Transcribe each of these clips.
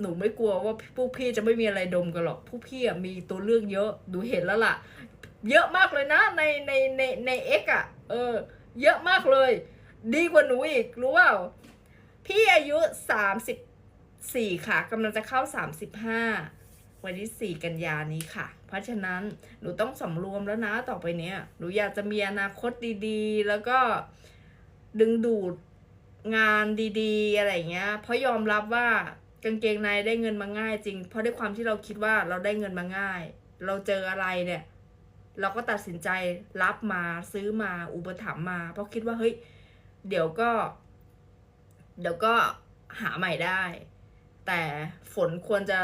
หนูไม่กลัวว่าพวกพี่จะไม่มีอะไรดมกันหรอกพวกพี่อะมีตัวเลือกเยอะดูเห็นแล้วล่ะ เยอะมากเลยนะในในในในเอ็กอะเออ เยอะมากเลย ดีกว่าหนูอีกรู้เปล่าพี่อายุสามสิบสี่ค่ะกำลังจะเข้าสามสิบห้าวันที่สี่กันยานี้ค่ะ เพราะฉะนั้นหนูต้องสำรวมแล้วนะต่อไปเนี้ยหนูอยากจะมีอนาคตดีๆ แล้วก็ดึงดูดงานดีๆ อะไรเงี้ย เพราะยอมรับว่า กางเกงในได้เงินมาง่ายจริง เพราะด้วยความที่เราคิดว่าเราได้เงินมาง่าย เราเจออะไรเนี่ย เราก็ตัดสินใจรับมาซื้อมาอุปถัมภ์มา เพราะคิดว่าเฮ้ยเดี๋ยวก็ เดี๋ยวก็หาใหม่ได้ แต่ฝนควรจะ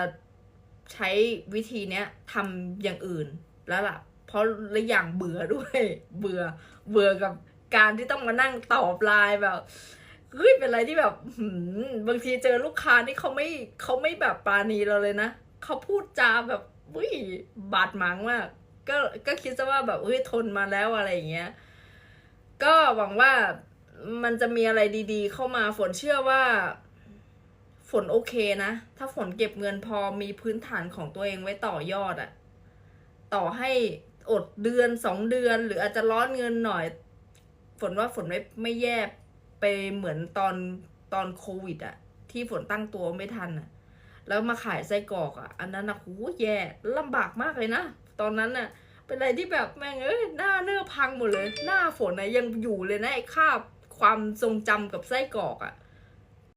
ใช้วิธีเนี้ยทำอย่างอื่นแล้วล่ะ เพราะและอย่างเบื่อด้วย เบื่อเบื่อกับการที่ต้องมานั่งตอบไลน์แบบ เฮ้ยเป็นอะไรที่แบบหบางทีเจอลูกค้านี่เขาไม่เขาไม่แบบปราณีเราเลยนะเขาพูดจาแบบอุ้ยบาดหมางมากก็ก็คิดซะว่าแบบเฮ้ยทนมาแล้วอะไรอย่างเงี้ยก็หวังว่ามันจะมีอะไรดี ๆ เข้ามาฝนเชื่อว่า ฝนโอเคนะ ถ้าฝนเก็บเงินพอมีพื้นฐานของตัวเองไว้ต่อยอดอะต่อให้อดเดือนสองเดือน หรืออาจจะร้อนเงินหน่อย ฝนว่าฝนไม่ไม่แย่ ไปเหมือนตอนตอนโควิดอะที่ฝนตั้งตัวไม่ทันอะแล้วมาขายไส้กรอกอะอันนั้นนะโหแย่ลำบากมากเลยนะ ตอนนั้นน่ะ เป็นอะไรที่แบบแม่งเอ้ยหน้าเนื้อพังหมดเลย หน้าฝนนะยังอยู่เลยนะไอ้คาบความทรงจำกับไส้กรอกอะ